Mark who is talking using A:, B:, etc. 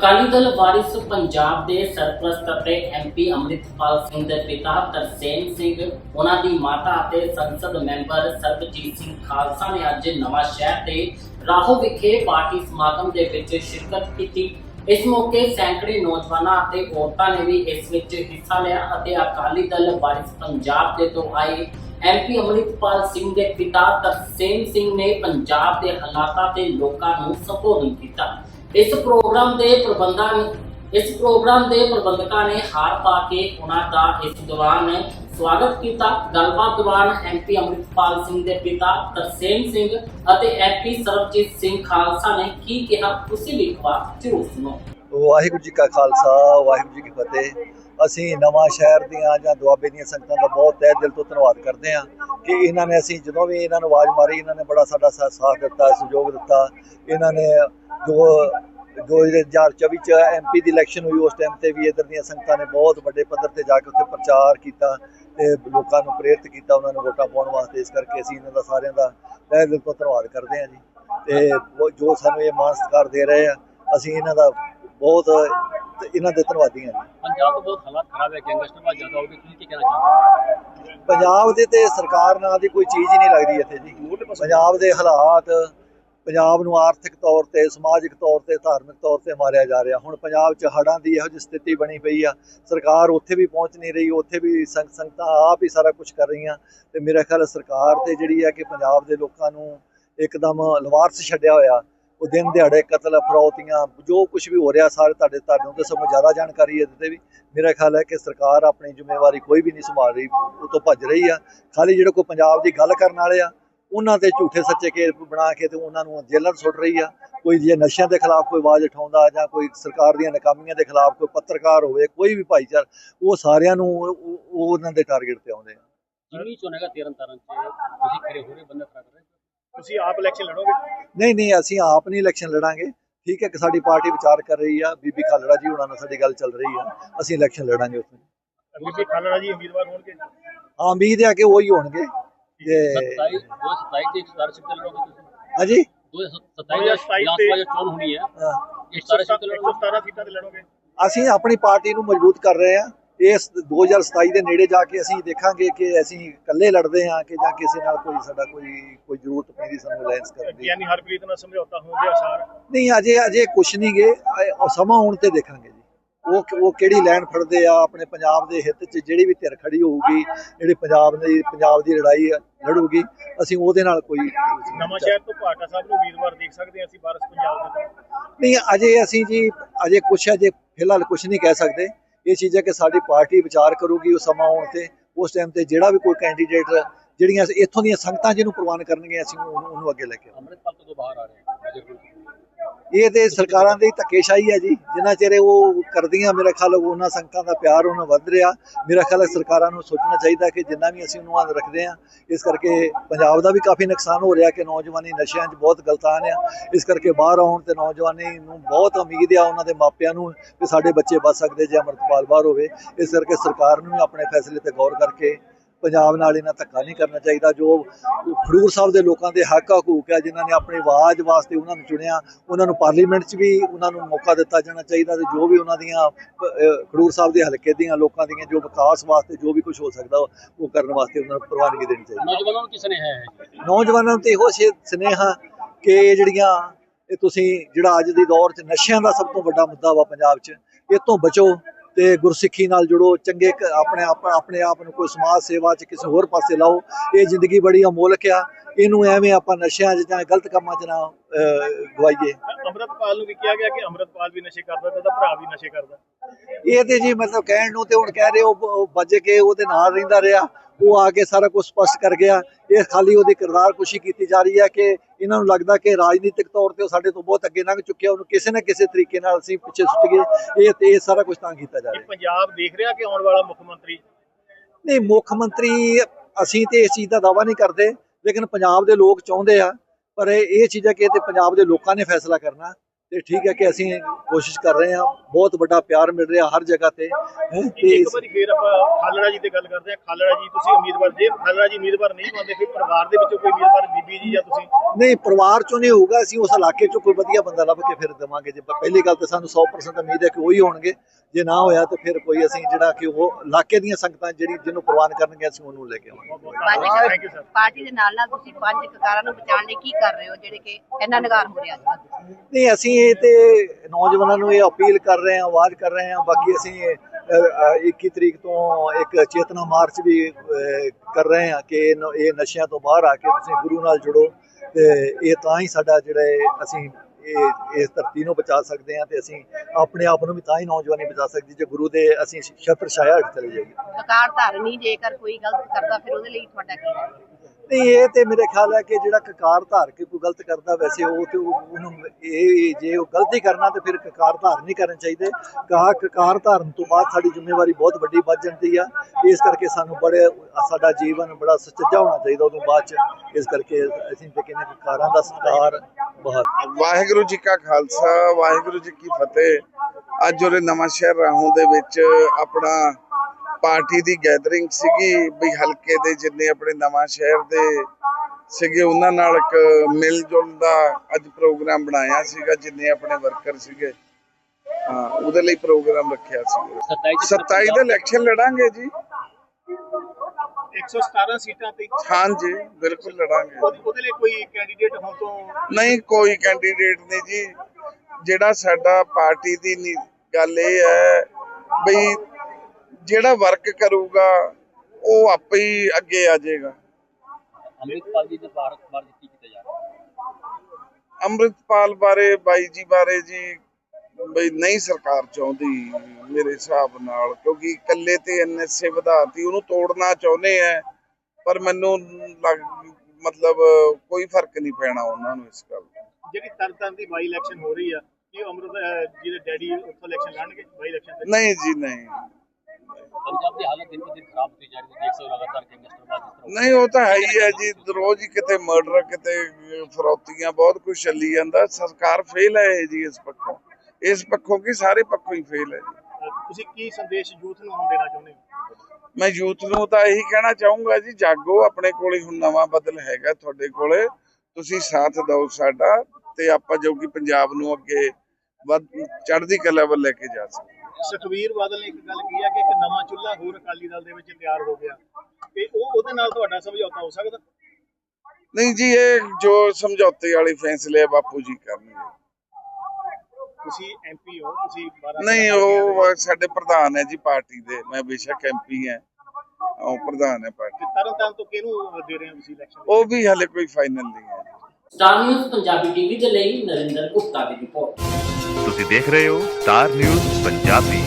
A: ਅਕਾਲੀ ਦਲ ਵਾਰਿਸ ਪੰਜਾਬ ਦੇ ਸਰਪ੍ਰਸਤ ਅਤੇ ਐਮਪੀ ਅੰਮ੍ਰਿਤਪਾਲ ਸਿੰਘ ਦੇ ਪਿਤਾ ਤਰਸੇਮ ਸਿੰਘ, ਉਹਨਾਂ ਦੀ ਮਾਤਾ ਅਤੇ ਸੰਸਦ ਮੈਂਬਰ ਸਰਬਜੀਤ ਸਿੰਘ ਖਾਲਸਾ ਨੇ ਅੱਜ ਨਵਾਂ ਸ਼ਹਿਰ ਦੇ ਰਾਹੋਂ ਵਿਖੇ ਪਾਰਟੀ ਸਮਾਗਮ ਦੇ ਵਿੱਚ ਸ਼ਿਰਕਤ ਕੀਤੀ। ਇਸ ਮੌਕੇ ਸੈਂਕੜੇ ਨੌਜਵਾਨਾਂ ਅਤੇ ਔਰਤਾਂ ਨੇ ਵੀ ਇਸ ਵਿੱਚ ਹਿੱਸਾ ਲਿਆ ਅਤੇ ਅਕਾਲੀ ਦਲ ਵਾਰਿਸ ਪੰਜਾਬ ਦੇ ਤੋਂ ਆਏ ਐਮਪੀ ਅੰਮ੍ਰਿਤਪਾਲ ਸਿੰਘ ਦੇ ਪਿਤਾ ਤਰਸੇਮ ਸਿੰਘ ਨੇ ਪੰਜਾਬ ਦੇ ਹਾਲਾਤਾਂ ਤੇ ਲੋਕਾਂ ਨੂੰ ਸੰਬੋਧਨ ਕੀਤਾ। ਇਸ ਪ੍ਰੋਗਰਾਮ ਦੇ ਪ੍ਰਬੰਧਾਂ ਨੇ, ਇਸ ਪ੍ਰੋਗਰਾਮ ਦੇ ਪ੍ਰਬੰਧਕਾਂ ਨੇ ਹਾਰ ਪਾ ਕੇ ਉਹਨਾਂ ਦਾ ਇਸ ਦੌਰਾਨ ਸਵਾਗਤ ਕੀਤਾ। ਗੱਲਬਾਤ ਦੌਰਾਨ ਐਮਪੀ ਅੰਮ੍ਰਿਤਪਾਲ ਸਿੰਘ ਦੇ ਪਿਤਾ ਤਰਸੇਮ ਸਿੰਘ ਅਤੇ ਐਮਪੀ ਸਰਬਜੀਤ ਸਿੰਘ ਖਾਲਸਾ ਨੇ ਕੀ ਕਿਹਾ, ਤੁਸੀਂ ਵੀ ਇੱਕ ਵਾਰ ਜ਼ਰੂਰ ਸੁਣੋ।
B: ਵਾਹਿਗੁਰੂ ਜੀ ਕਾ ਖਾਲਸਾ, ਵਾਹਿਗੁਰੂ ਜੀ ਕੀ ਫਤਿਹ। ਅਸੀਂ ਨਵਾਂ ਸ਼ਹਿਰ ਦੀਆਂ ਜਾਂ ਦੁਆਬੇ ਦੀਆਂ ਸੰਗਤਾਂ ਦਾ ਬਹੁਤ ਤਹਿ ਦਿਲ ਤੋਂ ਧੰਨਵਾਦ ਕਰਦੇ ਹਾਂ ਕਿ ਇਹਨਾਂ ਨੇ ਅਸੀਂ ਜਦੋਂ ਵੀ ਇਹਨਾਂ ਨੂੰ ਆਵਾਜ਼ ਮਾਰੀ, ਇਹਨਾਂ ਨੇ ਬੜਾ ਸਾਡਾ ਸਾਥ ਦਿੱਤਾ, ਸਹਿਯੋਗ ਦਿੱਤਾ। ਇਹਨਾਂ ਨੇ ਜੋ 2024 ਚ ਐਮਪੀ ਦੀ ਇਲੈਕਸ਼ਨ ਹੋਈ ਉਸ ਟਾਈਮ ਤੇ ਵੀ ਇਧਰ ਦੀਆਂ ਸੰਗਤਾਂ ਨੇ ਬਹੁਤ ਵੱਡੇ ਪੱਧਰ ਤੇ ਜਾ ਕੇ ਉੱਥੇ ਪ੍ਰਚਾਰ ਕੀਤਾ ਤੇ ਲੋਕਾਂ ਨੂੰ ਪ੍ਰੇਰਿਤ ਕੀਤਾ ਉਹਨਾਂ ਨੂੰ ਵੋਟਾਂ ਪਾਉਣ ਵਾਸਤੇ। ਇਸ ਕਰਕੇ ਅਸੀਂ ਇਹਨਾਂ ਦਾ ਸਾਰਿਆਂ ਦਾ ਤਹਿ ਦਿਲ ਤੋਂ ਧੰਨਵਾਦ ਕਰਦੇ ਹਾਂ ਜੀ। ਤੇ ਜੋ ਸਾਨੂੰ ਇਹ ਮਾਣ ਸਤਿਕਾਰ ਦੇ ਰਹੇ ਆ ਅਸੀਂ ਇਹਨਾਂ ਦਾ ਬਹੁਤ ਇਹਨਾਂ ਦੇ ਧੰਨਵਾਦੀ ਹਾਂ ਜੀ।
C: ਪੰਜਾਬ ਤੋਂ ਬਹੁਤ ਹਾਲਾਤ ਖਰਾਬ ਹੈ ਗੈਂਗਸਟਰ ਜ਼ਿਆਦਾ ਹੋ ਗਏ ਤੁਸੀਂ ਕੀ ਕਹਿਣਾ ਚਾਹੁੰਦੇ
B: ਪੰਜਾਬ ਦੇ ਤੇ ਸਰਕਾਰ ਨਾਂ ਦੀ ਕੋਈ ਚੀਜ਼ ਹੀ ਨਹੀਂ ਲੱਗਦੀ ਇੱਥੇ ਜੀ। ਪੰਜਾਬ ਦੇ ਹਾਲਾਤ ਪੰਜਾਬ ਨੂੰ ਆਰਥਿਕ ਤੌਰ ਤੇ, ਸਮਾਜਿਕ ਤੌਰ ਤੇ, ਧਾਰਮਿਕ ਤੌਰ ਤੇ ਮਾਰਿਆ ਜਾ ਰਿਹਾ। ਹੁਣ ਪੰਜਾਬ 'ਚ ਹੜ੍ਹਾਂ ਦੀ ਇਹੋ ਜਿਹੀ ਸਥਿਤੀ ਬਣੀ ਪਈ ਆ। ਸਰਕਾਰ ਉੱਥੇ ਵੀ ਪਹੁੰਚ ਨਹੀਂ ਰਹੀ, ਉੱਥੇ ਵੀ ਸੰਗ, ਸੰਗਤਾਂ ਆਪ ਹੀ ਸਾਰਾ ਕੁਝ ਕਰ ਰਹੀਆਂ। ਤੇ ਮੇਰਾ ਖਿਆਲ ਸਰਕਾਰ ਤੇ ਜਿਹੜੀ ਹੈ ਕਿ ਪੰਜਾਬ ਦੇ ਲੋਕਾਂ ਨੂੰ ਇੱਕਦਮ ਲਵਾਰਸ ਛੱਡਿਆ ਹੋਇਆ। ਉਹ ਦਿਨ ਦਿਹਾੜੇ ਕਤਲ ਫਰੌਤੀਆਂ ਜੋ ਕੁਝ ਵੀ ਹੋ ਰਿਹਾ ਸਾਰੇ ਤੁਹਾਡੇ ਤੁਹਾਨੂੰ ਤੇ ਸਭ ਜ਼ਿਆਦਾ ਜਾਣਕਾਰੀ ਹੈ ਇਹਦੇ ਤੇ ਵੀ। ਮੇਰਾ ਖਿਆਲ ਹੈ ਕਿ ਸਰਕਾਰ ਆਪਣੀ ਜ਼ਿੰਮੇਵਾਰੀ ਕੋਈ ਵੀ ਨਹੀਂ ਸੰਭਾਲ ਰਹੀ, ਉਹ ਤੋਂ ਭੱਜ ਰਹੀ ਆ। ਖਾਲੀ ਜਿਹੜੇ ਕੋਈ ਪੰਜਾਬ ਦੀ ਗੱਲ ਕਰਨ ਵਾਲੇ ਆ ਉਹਨਾਂ ਤੇ ਝੂਠੇ ਸੱਚੇ ਕੇਸ ਬਣਾ ਕੇ ਤੇ ਉਹਨਾਂ ਨੂੰ ਜੇਲ੍ਹਾਂ ਸੁੱਟ ਰਹੀ ਆ। ਕੋਈ ਜੇ ਨਸ਼ਿਆਂ ਦੇ ਖਿਲਾਫ ਕੋਈ ਆਵਾਜ਼ ਉਠਾਉਂਦਾ ਜਾਂ ਕੋਈ ਸਰਕਾਰ ਦੀਆਂ ਨਾਕਾਮੀਆਂ ਦੇ ਖਿਲਾਫ ਕੋਈ ਪੱਤਰਕਾਰ ਹੋਵੇ ਕੋਈ ਵੀ ਭਾਈਚਾਰ ਉਹ ਸਾਰਿਆਂ ਨੂੰ ਉਹ ਉਹ ਉਹਨਾਂ ਦੇ ਟਾਰਗੇਟ ਤੇ ਆਉਂਦੇ ਆ।
C: ਜਿੰਨੀ ਚੋਣੇਗਾ ਤੇਰਨ ਤਾਰਨ ਚ ਤੁਸੀਂ ਖੜੇ ਹੋ ਰਹੇ ਬੰਦੇ ਖੜਾ ਕਰ ਰਹੇ
D: ਤੁਸੀਂ ਆਪ ਇਲੈਕਸ਼ਨ ਲੜੋਗੇ?
B: ਨਹੀਂ ਨਹੀਂ ਅਸੀਂ ਆਪ ਨਹੀਂ ਇਲੈਕਸ਼ਨ ਲੜਾਂਗੇ। ਠੀਕ ਹੈ ਕਿ ਸਾਡੀ ਪਾਰਟੀ ਵਿਚਾਰ ਕਰ ਰਹੀ ਆ ਬੀਬੀ ਖਾਲੜਾ ਜੀ ਉਹਨਾਂ ਨਾਲ ਸਾਡੀ ਗੱਲ ਚੱਲ ਰਹੀ ਆ। ਅਸੀਂ ਇਲੈਕਸ਼ਨ ਲੜਾਂਗੇ ਉਸ ਵਿੱਚ
D: ਬੀਬੀ ਖਾਲੜਾ ਜੀ ਉਮੀਦਵਾਰ ਹੋਣਗੇ?
B: ਹਾਂ ਉਮੀਦ ਹੈ ਕਿ ਉਹੀ ਹੋਣਗੇ। ਤੇ
C: 27 2027 ਦੇ ਸਕਾਲਰਸ਼ਿਪ ਤੇ ਲੜੋਗੇ
B: ਹਾਂਜੀ।
C: 2027 ਦਾ ਵਿਧਾਨ ਸਭਾ ਜੋ ਚੋਣ ਹੋਣੀ ਹੈ। ਇਸ ਸਕਾਲਰਸ਼ਿਪ ਤੇ ਲੜੋਗੇ
D: 117 ਸੀਟਾਂ ਤੇ ਲੜੋਗੇ।
B: ਅਸੀਂ ਆਪਣੀ ਪਾਰਟੀ ਨੂੰ ਮਜ਼ਬੂਤ ਕਰ ਰਹੇ ਹਾਂ। ਇਸ 2027 ਦੇ ਨੇੜੇ ਜਾ ਕੇ ਅਸੀਂ ਦੇਖਾਂਗੇ ਕਿ ਅਸੀਂ ਇਕੱਲੇ ਲੜਦੇ ਹਾਂ ਕਿ ਜਾਂ ਕਿਸੇ ਨਾਲ ਕੋਈ ਸਾਡਾ ਕੋਈ ਕੋਈ ਜ਼ਰੂਰਤ ਪੈਂਦੀ ਸਾਨੂੰ ਅਲਾਈਅੰਸ ਕਰਨ ਦੀ।
D: ਯਾਨੀ ਹਰਪ੍ਰੀਤ ਨਾਲ ਸਮਝੌਤਾ ਹੋਣ ਦੇ ਆਸਾਰ
B: ਨਹੀਂ ਅਜੇ ਅਜੇ ਕੁਛ ਨਹੀਂ ਗੇ। ਅ- ਉਹ ਸਮਾਂ ਆਉਣ ਤੇ ਦੇਖਾਂਗੇ ਜੀ। ਉਹ ਉਹ ਕਿਹੜੀ ਲਾਈਨ ਫੜਦੇ ਆ? ਆਪਣੇ ਪੰਜਾਬ ਦੇ ਹਿੱਤ 'ਚ ਜਿਹੜੀ ਵੀ ਧਿਰ ਖੜੀ ਹੋਊਗੀ ਜਿਹੜੀ ਪੰਜਾਬ ਦੀ ਪੰਜਾਬ ਦੀ ਲੜਾਈ ਆ, ਲੜੂਗੀ ਅਸੀਂ ਉਹਦੇ ਨਾਲ ਕੋਈ
D: ਨਵਾਂ ਸ਼ਹਿਰ ਤੋਂ ਭਾਟਾ ਸਾਹਿਬ ਨੂੰ ਉਮੀਦਵਾਰ ਦੇਖ ਸਕਦੇ ਹਾਂ ਅਸੀਂ ਵਾਰਸ ਪੰਜਾਬ ਦੇ
B: ਨਹੀਂ ਅਜੇ ਅਸੀਂ ਜੀ ਅਜੇ ਕੁਛ ਅਜੇ ਫਿਲਹਾਲ ਕੁਛ ਨਹੀਂ ਕਹਿ ਸਕਦੇ। ਇਹ ਚੀਜ਼ ਹੈ ਕਿ ਸਾਡੀ ਪਾਰਟੀ ਵਿਚਾਰ ਕਰੂਗੀ ਉਹ ਸਮਾਂ ਆਉਣ ਤੇ ਉਸ ਟਾਈਮ ਤੇ ਜਿਹੜਾ ਵੀ ਕੋਈ ਕੈਂਡੀਡੇਟ ਜਿਹੜੀਆਂ ਇੱਥੋਂ ਦੀਆਂ ਸੰਗਤਾਂ ਜਿਹਨੂੰ ਪ੍ਰਵਾਨ ਕਰਨਗੇ ਅਸੀਂ ਉਹਨੂੰ ਅੱਗੇ ਲੈ ਕੇ ਆਵਾਂਗੇ।
C: ਅੰਮ੍ਰਿਤਪਾਲ ਤੋਂ ਬਾਹਰ ਆ ਰਹੇ ਹੈ
B: ਇਹ ਤੇ ਸਰਕਾਰਾਂ ਦੀ ਧੱਕੇਸ਼ਾਹੀ ਹੈ ਜੀ। ਜਿੰਨਾ ਚਿਰ ਉਹ ਕਰਦੀਆਂ, ਮੇਰਾ ਖਿਆਲ ਉਹਨਾਂ ਸੰਗਤਾਂ ਦਾ ਪਿਆਰ ਉਹਨਾਂ ਵੱਧ ਰਿਹਾ। ਮੇਰਾ ਖਿਆਲ ਹੈ ਸਰਕਾਰਾਂ ਨੂੰ ਸੋਚਣਾ ਚਾਹੀਦਾ ਕਿ ਜਿੰਨਾ ਵੀ ਅਸੀਂ ਉਹਨੂੰ ਰੱਖਦੇ ਆ ਇਸ ਕਰਕੇ ਪੰਜਾਬ ਦਾ ਵੀ ਕਾਫੀ ਨੁਕਸਾਨ ਹੋ ਰਿਹਾ ਕਿ ਨੌਜਵਾਨੀ ਨਸ਼ਿਆਂ 'ਚ ਬਹੁਤ ਗਲਤਾਨ ਆ। ਇਸ ਕਰਕੇ ਬਾਹਰ ਆਉਣ ਤੇ ਨੌਜਵਾਨੀ ਨੂੰ ਬਹੁਤ ਉਮੀਦ ਆ ਉਹਨਾਂ ਦੇ ਮਾਪਿਆਂ ਨੂੰ ਕਿ ਸਾਡੇ ਬੱਚੇ ਬਚ ਸਕਦੇ ਜੇ ਅਮਰਤਪਾਲ ਬਾਹਰ ਹੋਵੇ। ਇਸ ਕਰਕੇ ਸਰਕਾਰ ਨੂੰ ਵੀ ਆਪਣੇ ਫੈਸਲੇ ਤੇ ਗੌਰ ਕਰਕੇ ਪੰਜਾਬ ਨਾਲ ਇਹਨਾਂ ਧੱਕਾ ਨਹੀਂ ਕਰਨਾ ਚਾਹੀਦਾ ਜੋ ਖਡੂਰ ਸਾਹਿਬ ਦੇ ਲੋਕਾਂ ਦੇ ਹੱਕ ਹਕੂਕ ਹੈ ਜਿਨ੍ਹਾਂ ਨੇ ਆਪਣੀ ਆਵਾਜ਼ ਵਾਸਤੇ ਉਹਨਾਂ ਨੂੰ ਚੁਣਿਆ ਉਹਨਾਂ ਨੂੰ ਪਾਰਲੀਮੈਂਟ 'ਚ ਵੀ ਉਹਨਾਂ ਨੂੰ ਮੌਕਾ ਦਿੱਤਾ ਜਾਣਾ ਚਾਹੀਦਾ ਤੇ ਜੋ ਵੀ ਉਹਨਾਂ ਦੀਆਂ ਖਡੂਰ ਸਾਹਿਬ ਦੇ ਹਲਕੇ ਦੀਆਂ ਲੋਕਾਂ ਦੀਆਂ ਜੋ ਵਿਕਾਸ ਵਾਸਤੇ ਜੋ ਵੀ ਕੁਝ ਹੋ ਸਕਦਾ ਉਹ ਕਰਨ ਵਾਸਤੇ ਉਹਨਾਂ ਨੂੰ ਪ੍ਰਵਾਨਗੀ ਦੇਣੀ ਚਾਹੀਦੀ।
C: ਨੌਜਵਾਨਾਂ ਨੂੰ ਕਿਸ ਨੇ ਹੈ?
B: ਨੌਜਵਾਨਾਂ ਨੂੰ ਤੇ ਇਹੋ ਸੁਨੇਹਾ ਕਿ ਜਿਹੜੀਆਂ ਇਹ ਤੁਸੀਂ ਜਿਹੜਾ ਅੱਜ ਦੀ ਦੌਰ 'ਚ ਨਸ਼ਿਆਂ ਦਾ ਸਭ ਤੋਂ ਵੱਡਾ ਮੁੱਦਾ ਵਾ ਪੰਜਾਬ 'ਚ ਇਹ ਤੋਂ ਬਚੋ। ਤੇ ਗੁਰਸਿੱਖੀ ਨਾਲ ਜੁੜੋ ਚੰਗੇ ਆਪਣੇ ਆਪ ਆਪਣੇ ਆਪ ਨੂੰ ਕੋਈ ਸਮਾਜ ਸੇਵਾ 'ਚ ਕਿਸੇ ਹੋਰ ਪਾਸੇ ਲਾਓ। ਇਹ ਜ਼ਿੰਦਗੀ ਬੜੀ ਅਮੋਲਕ ਆ। ਇਹਨੂੰ ਐਵੇਂ ਆਪਾਂ ਨਸ਼ਿਆਂ 'ਚ ਜਾਂ ਗਲਤ ਕੰਮਾਂ 'ਚ ਨਾ ਗਵਾਈਏ।
D: ਅੰਮ੍ਰਿਤਪਾਲ ਨੂੰ ਵੀ ਕਿਹਾ ਗਿਆ ਕਿ ਅੰਮ੍ਰਿਤਪਾਲ ਵੀ ਨਸ਼ੇ ਕਰਦਾ ਤੇ ਉਹਦਾ ਭਰਾ ਵੀ ਨਸ਼ੇ ਕਰਦਾ।
B: ਇਹ ਤੇ ਜੀ ਮਤਲਬ ਕਹਿਣ ਨੂੰ ਤੇ ਹੁਣ ਕਹਿ ਰਹੇ ਉਹ ਉਹ ਵੱਜ ਕੇ ਉਹਦੇ ਨਾਲ ਰਹਿੰਦਾ ਰਿਹਾ। ਉਹ ਆ ਕੇ ਸਾਰਾ ਕੁਝ ਸਪਸ਼ਟ ਕਰ ਗਿਆ। ਇਹ ਖਾਲੀ ਉਹਦੀ ਕਿਰਦਾਰ ਕੁਸ਼ੀ ਕੀਤੀ ਜਾ ਰਹੀ ਹੈ ਕਿ ਇਹਨਾਂ ਨੂੰ ਲੱਗਦਾ ਕਿ ਰਾਜਨੀਤਿਕ ਤੌਰ ਤੇ ਉਹ ਸਾਡੇ ਤੋਂ ਬਹੁਤ ਅੱਗੇ ਲੰਘ ਚੁੱਕਿਆ ਉਹਨੂੰ ਕਿਸੇ ਨਾ ਕਿਸੇ ਤਰੀਕੇ ਨਾਲ ਅਸੀਂ ਪਿੱਛੇ ਸੁੱਟ ਗਏ। ਇਹ ਤੇ ਇਹ ਸਾਰਾ ਕੁਝ ਤਾਂ ਕੀਤਾ ਜਾ ਰਿਹਾ
D: ਪੰਜਾਬ ਦੇਖ ਰਿਹਾ ਕਿ ਆਉਣ ਵਾਲਾ ਮੁੱਖ ਮੰਤਰੀ?
B: ਨਹੀਂ ਮੁੱਖ ਮੰਤਰੀ ਅਸੀਂ ਤੇ ਇਸ ਚੀਜ਼ ਦਾ ਦਾਵਾ ਨਹੀਂ ਕਰਦੇ। ਲੇਕਿਨ ਪੰਜਾਬ ਦੇ ਲੋਕ ਚਾਹੁੰਦੇ ਆ। ਪਰ ਇਹ ਇਹ ਚੀਜ਼ ਕਿ ਇਹ ਤੇ ਪੰਜਾਬ ਦੇ ਲੋਕਾਂ ਨੇ ਫੈਸਲਾ ਕਰਨਾ। ਤੇ ਠੀਕ ਹੈ ਕਿ ਅਸੀਂ ਕੋਸ਼ਿਸ਼ ਕਰ ਰਹੇ ਹਾਂ ਬਹੁਤ ਵੱਡਾ ਪਿਆਰ ਮਿਲ ਰਿਹਾ ਹਰ ਜਗ੍ਹਾ ਤੇ। ਤੇ
D: ਇੱਕ ਵਾਰੀ ਫੇਰ ਆਪਾਂ ਖਾਲੜਾ ਜੀ ਤੇ ਗੱਲ ਕਰਦੇ ਹਾਂ। ਖਾਲੜਾ ਜੀ ਤੁਸੀਂ ਉਮੀਦਵਾਰ ਜੇ ਖਾਲੜਾ ਜੀ ਉਮੀਦਵਾਰ ਨਹੀਂ ਪਾਉਂਦੇ ਫਿਰ ਪਰਿਵਾਰ ਦੇ ਵਿੱਚੋਂ ਕੋਈ ਉਮੀਦਵਾਰ ਬੀਬੀ ਜੀ ਜਾਂ ਤੁਸੀਂ?
B: ਨਹੀਂ ਪਰਿਵਾਰ ਚੋਂ ਨਹੀਂ ਹੋਊਗਾ ਅਸੀਂ ਉਸ ਇਲਾਕੇ ਚੋਂ ਕੋਈ ਵਧੀਆ ਬੰਦਾ ਲੱਭ ਕੇ ਫਿਰ ਦੇਵਾਂਗੇ। ਜੇ ਪਹਿਲੀ ਗੱਲ ਤਾਂ ਸਾਨੂੰ 100% ਉਮੀਦ ਹੈ ਕਿ ਉਹੀ ਹੋਣਗੇ। ਜੇ ਨਾ ਹੋਇਆ ਤਾਂ ਫਿਰ ਕੋਈ ਅਸੀਂ ਜਿਹੜਾ ਕਿ ਉਹ ਇਲਾਕੇ ਦੀਆਂ ਸੰਗਤਾਂ ਜਿਹੜੀ ਜਿਹਨੂੰ ਪ੍ਰਵਾਨ ਕਰਨਗੇ ਅਸੀਂ ਉਹਨੂੰ ਲੈ ਕੇ ਆਵਾਂਗੇ।
D: ਧੰਨਵਾਦ। ਥੈਂਕ ਯੂ ਸਰ
E: ਪਾਰਟੀ ਦੇ ਨਾਲ ਨਾਲ ਤੁਸੀਂ ਪੰਜ ਕਕਾਰਾਂ ਨੂੰ ਬਚਾਉਣ ਲਈ ਕੀ ਕਰ ਰਹੇ ਹੋ ਜਿਹੜੇ ਕਿ ਇੰਨਾ ਨਗਾਰ ਹੋ ਰਿਹਾ?
B: ਨਹੀਂ ਅਸੀਂ ਇਹ ਤੇ ਨੌਜਵਾਨਾਂ ਨੂੰ ਇਹ ਅਪੀਲ ਕਰ ਰਹੇ ਹਾਂ ਆਵਾਜ਼ ਕਰ ਰਹੇ ਹਾਂ। ਬਾਕੀ ਅਸੀਂ ਇਹ, ਅ, ਅ, 21 ਤਰੀਕ ਤੋਂ ਇੱਕ ਚੇਤਨਾ ਮਾਰਚ ਵੀ ਕਰ ਰਹੇ ਹਾਂ ਕਿ ਇਹ ਨਸ਼ਿਆਂ ਤੋਂ ਬਾਹਰ ਆ ਕੇ ਤੁਸੀਂ ਗੁਰੂ ਨਾਲ ਜੁੜੋ ਤੇ ਇਹ ਤਾਂ ਹੀ ਸਾਡਾ ਜਿਹੜਾ ਅਸੀਂ ਇਹ, ਇਸ ਧਰਤੀ ਨੂੰ ਬਚਾ ਸਕਦੇ ਹਾਂ ਤੇ ਅਸੀਂ ਆਪਣੇ ਆਪ ਨੂੰ ਵੀ ਤਾਂ ਹੀ ਨੌਜਵਾਨੀ ਬਚਾ ਸਕਦੇ ਜੇ ਗੁਰੂ ਦੇ ਅਸੀਂ ਛਤਰ ਛਾਇਆ ਹੇਠ ਚਲੇ ਜਾਈਏ।
E: ਕਕਾਰ ਧਾਰਨੀ ਜੇਕਰ ਕੋਈ ਗਲਤ ਕਰਦਾ ਫਿਰ ਉਹਦੇ ਲਈ ਤੁਹਾਡਾ ਕੀ ਹੈ
B: ਨਹੀਂ ਇਹ ਤੇ ਮੇਰੇ ਖਿਆਲ ਹੈ ਕਿ ਜਿਹੜਾ ਕਕਾਰ ਧਾਰ ਕੇ ਕੋਈ ਗਲਤ ਕਰਦਾ ਵੈਸੇ ਉਹ ਤੇ ਉਹਨੂੰ ਇਹ ਜੇ ਉਹ ਗਲਤੀ ਕਰਨਾ ਤੇ ਫਿਰ ਕਕਾਰ ਧਾਰ ਨਹੀਂ ਕਰਨੇ ਚਾਹੀਦੇ। ਕਾ ਕਕਾਰ ਧਾਰਨ ਤੋਂ ਬਾਅਦ ਸਾਡੀ ਜ਼ਿੰਮੇਵਾਰੀ ਬਹੁਤ ਵੱਡੀ ਵੱਧ ਜਾਂਦੀ ਆ। ਇਸ ਕਰਕੇ ਸਾਨੂੰ ਬੜੇ, ਸਾਡਾ ਜੀਵਨ ਬੜਾ ਸੁਚੱਜਾ ਹੋਣਾ ਚਾਹੀਦਾ ਉਦੋਂ ਬਾਅਦ ਚ। ਇਸ ਕਰਕੇ ਅਸੀਂ ਤੇ ਕਹਿੰਦੇ ਕਿ ਦਾ ਸਤਿਕਾਰ ਬਹੁਤ।
F: ਵਾਹਿਗੁਰੂ ਜੀ ਕਾ ਖਾਲਸਾ, ਵਾਹਿਗੁਰੂ ਜੀ ਕੀ ਫਤਿਹ। ਅੱਜ ਉਹਦੇ ਨਵਾਂ ਸ਼ਹਿਰ ਰਾਹੋਂ ਦੇ ਵਿੱਚ ਆਪਣਾ ਪਾਰਟੀ ਦੀ ਗੈਦਰਿੰਗ ਸੀਗੀ ਵੀ ਹਲਕੇ ਦੇ ਜਿੰਨੇ ਆਪਣੇ ਨਵਾਂ ਸ਼ਹਿਰ ਦੇ ਸੀਗੇ ਉਹਨਾਂ ਨਾਲ ਇੱਕ ਮਿਲ ਜੁਲ ਦਾ ਅੱਜ ਪ੍ਰੋਗਰਾਮ ਬਣਾਇਆ ਸੀਗਾ ਜਿੰਨੇ ਆਪਣੇ ਵਰਕਰ ਸੀਗੇ। ਹਾਂ ਉਹਦੇ ਲਈ ਪ੍ਰੋਗਰਾਮ ਰੱਖਿਆ ਸੀ 27 ਦੇ ਇਲੈਕਸ਼ਨ ਲੜਾਂਗੇ ਜੀ।
D: 117 ਸੀਟਾਂ ਤੇ
F: ਹਾਂਜੀ ਬਿਲਕੁਲ ਲੜਾਂਗੇ।
D: ਉਹਦੇ ਲਈ ਕੋਈ ਕੈਂਡੀਡੇਟ ਹੋਣ ਤੋਂ
F: ਨਹੀਂ ਕੋਈ ਕੈਂਡੀਡੇਟ ਨਹੀਂ ਜੀ। ਜਿਹੜਾ ਸਾਡਾ ਪਾਰਟੀ ਦੀ ਗੱਲ ਇਹ ਹੈ ਬਈ ਜਿਹੜਾ ਵਰਕ ਕਰੂਗਾ ਉਹ ਆਪੇ ਹੀ ਅੱਗੇ ਆ ਜਾਏਗਾ।
C: ਅੰਮ੍ਰਿਤਪਾਲ ਜੀ ਦੇ ਭਾਰਤ ਬਾਰੇ ਕੀ ਕੀਤਾ ਜਾ ਰਿਹਾ?
F: ਅੰਮ੍ਰਿਤਪਾਲ ਬਾਰੇ ਬਾਈ ਜੀ ਬਾਰੇ ਜੀ ਬਈ ਨਹੀਂ ਸਰਕਾਰ ਚਾਹੁੰਦੀ ਮੇਰੇ ਹਿਸਾਬ ਨਾਲ ਕਿਉਂਕਿ ਇਕੱਲੇ ਤੇ ਐਨਐਸਏ ਵਧਾਤੀ ਉਹਨੂੰ ਤੋੜਨਾ ਚਾਹੁੰਦੇ ਆ ਪਰ ਮੈਨੂੰ ਲੱਗ ਮਤਲਬ ਕੋਈ ਫ਼ਰਕ ਨਹੀਂ ਪੈਣਾ ਉਹਨਾਂ ਨੂੰ ਇਸ ਗੱਲ ਦਾ।
D: ਜਿਹੜੀ ਤਰਨਤਾਰਨ ਦੀ ਬਾਈ ਇਲੈਕਸ਼ਨ ਹੋ ਰਹੀ ਆ ਕੀ ਅਮਰਤ ਜੀ ਦੇ ਡੈਡੀ ਉੱਥੋਂ ਇਲੈਕਸ਼ਨ ਲੜਨਗੇ ਬਾਈ ਇਲੈਕਸ਼ਨ ਤੇ?
F: ਨਹੀਂ ਜੀ ਨਹੀਂ।
C: ਪੰਜਾਬ ਦੀ ਹਾਲਤ ਦਿਨ ਪਰ ਦਿਨ ਖਰਾਬ ਹੁੰਦੀ ਜਾ ਰਹੀ ਹੈ। ਦੇਖ ਸਕਦੇ ਹੋ ਲਗਾਤਾਰ ਗੈਂਗਸਟਰਵਾਦ ਜਿਸ ਤਰ੍ਹਾਂ
F: ਨਹੀਂ ਉਹ ਤਾਂ ਹੈ ਹੀ ਹੈ ਜੀ। ਰੋਜ਼ ਹੀ ਕਿਤੇ ਮਰਡਰ ਕਿਤੇ ਫਰੌਤੀਆਂ ਬਹੁਤ ਕੁਝ ਚੱਲੀ ਜਾਂਦਾ। ਸਰਕਾਰ ਫੇਲ ਹੈ ਜੀ ਇਸ ਪੱਖੋਂ। ਇਸ ਪੱਖੋਂ ਕੀ ਸਾਰੇ ਪੱਖੋਂ ਹੀ ਫੇਲ ਹੈ ਜੀ।
D: ਤੁਸੀਂ ਕੀ ਸੰਦੇਸ਼ ਯੂਥ ਨੂੰ ਹੁਣ ਦੇਣਾ ਚਾਹੁੰਦੇ ਹੋ?
F: ਮੈਂ ਯੂਥ ਨੂੰ ਤਾਂ ਇਹੀ ਕਹਿਣਾ ਚਾਹੂੰਗਾ ਜੀ ਜਾਗੋ ਆਪਣੇ ਕੋਲੇ ਹੁਣ ਨਵਾਂ ਬਦਲ ਹੈਗਾ ਤੁਹਾਡੇ ਕੋਲੇ। ਤੁਸੀਂ ਸਾਥ ਦਿਓ ਸਾਡਾ ਤੇ ਆਪਾਂ ਜੋ ਕਿ ਪੰਜਾਬ ਨੂੰ ਅੱਗੇ ਵੱਧ ਚੜ੍ਹਦੀ ਕਲਾ ਵੱਲ ਲੈ ਕੇ ਜਾ ਸਕੀਏ।
D: ਸੁਖਵੀਰ ਬਾਦਲ ਨੇ ਇੱਕ ਗੱਲ ਕਹੀ ਆ ਕਿ ਇੱਕ ਨਵਾਂ ਚੁੱਲ੍ਹਾ ਹੋਰ ਅਕਾਲੀ ਦਲ ਦੇ ਵਿੱਚ ਤਿਆਰ ਹੋ ਗਿਆ। ਤੇ ਉਹ ਉਹਦੇ ਨਾਲ ਤੁਹਾਡਾ ਸਮਝੌਤਾ ਹੋ ਸਕਦਾ?
F: ਨਹੀਂ ਜੀ ਇਹ ਜੋ ਸਮਝੌਤੇ ਵਾਲੇ ਫੈਸਲੇ ਬਾਪੂ ਜੀ ਕਰਨਗੇ।
D: ਤੁਸੀਂ ਐਮਪੀ ਹੋ ਤੁਸੀਂ 12
F: ਨਹੀਂ ਉਹ ਸਾਡੇ ਪ੍ਰਧਾਨ ਹੈ ਜੀ ਪਾਰਟੀ ਦੇ। ਮੈਂ ਬੇਸ਼ੱਕ ਐਮਪੀ ਹਾਂ। ਉਹ ਪ੍ਰਧਾਨ ਹੈ ਪਾਰਟੀ।
D: ਤਰਨਤਾਰਨ ਤੋਂ ਕਿਹਨੂੰ ਦੇ ਰਹੇ ਹੋ ਤੁਸੀਂ ਇਲੈਕਸ਼ਨ
F: ਉਹ ਵੀ ਹਲੇ ਕੋਈ ਫਾਈਨਲ ਨਹੀਂ ਹੈ।
A: ਸਟਾਰ ਨਿਊਜ਼ ਪੰਜਾਬੀ ਟੀਵੀ ਦੇ ਲਈ ਨਰਿੰਦਰ ਗੁਪਤਾ ਦੀ ਰਿਪੋਰਟ।
G: ਤੁਸੀਂ ਦੇਖ ਰਹੇ ਹੋ ਸਟਾਰ ਨਿਊਜ਼ ਪੰਜਾਬੀ।